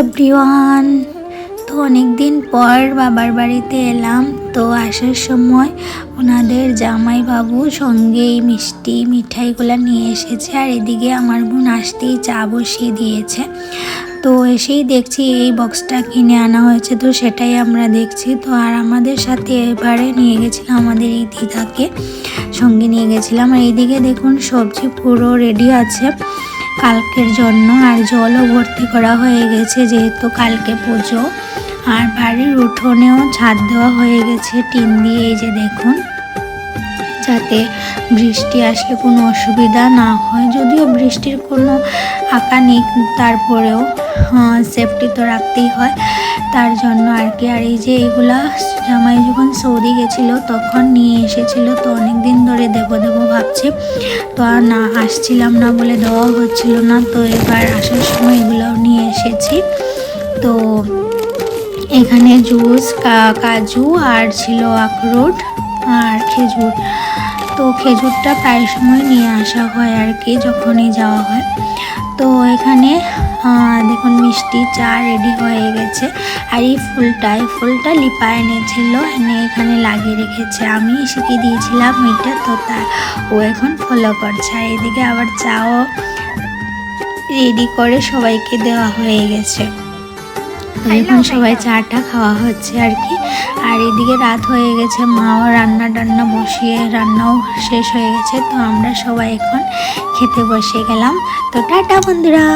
Everyone তো অনেক দিন পর বাবার বাড়িতে এলাম। তো আসার সময় ওনাদের জামাইবাবু সঙ্গে এই মিষ্টি মিঠাইগুলো নিয়ে এসেছে আর এদিকে আমার বোন আসতেই চা বসিয়ে দিয়েছে। তো এসেই দেখছি এই বক্সটা কিনে আনা হয়েছে, তো সেটাই আমরা দেখছি। তো আর আমাদের সাথে এবারে নিয়ে গেছিলাম আমাদের এই দিদাকে, সঙ্গে নিয়ে গেছিলাম। আর এইদিকে দেখুন সবজি পুরো রেডি আছে। কালকের জন্য আর জলও ভর্তি করা হয়ে গেছে যেহেতু কালকে পুজো। আর বাড়ির উঠোনেও ছাদ দেওয়া হয়ে গেছে টিন দিয়ে, এই যে দেখুন। যাতে বৃষ্টি আসলে কোনো অসুবিধা না হয়। যদিও বৃষ্টির কোনো আঁকা নেই, তারপরেও সেফটি তো রাখতেই হয়। তার জন্য আর কি, আর এই যে এগুলা জামাই যখন সৌদি গেছিল, তখন নিয়ে এসেছিল। তো অনেক দিন ধরে দেবো দেবো ভাবছে। তো আর না, আসছিলাম না বলে দেওয়া হচ্ছিল না। তো এবার আসার সময় এগুলোও নিয়ে এসেছি। তো এখানে জুস কাজু আর ছিল আখরোট আর খেজুর। তো খেজুরটা প্রায় সময় নিয়ে আসা হয় আর কি, যখনই যাওয়া হয়। তো এখানে দেখুন মিষ্টি চা রেডি হয়ে গেছে। আর এই ফুলটা এই ফুলটা লিপা এনেছিল এনে এখানে লাগিয়ে রেখেছে। আমি শিখিয়ে দিয়েছিলাম এটা? তো তা, ও এখন ফলো করছে। আর এদিকে আবার চাও রেডি করে সবাইকে দেওয়া হয়ে গেছে। এখন সবাই চাটা খাওয়া হচ্ছে আর কি। আর এদিকে রাত হয়ে গেছে, মাও রান্না টান্না বসিয়ে রান্নাও শেষ হয়ে গেছে, তো আমরা সবাই এখন খেতে বসে গেলাম। তো টাটা বন্ধুরা।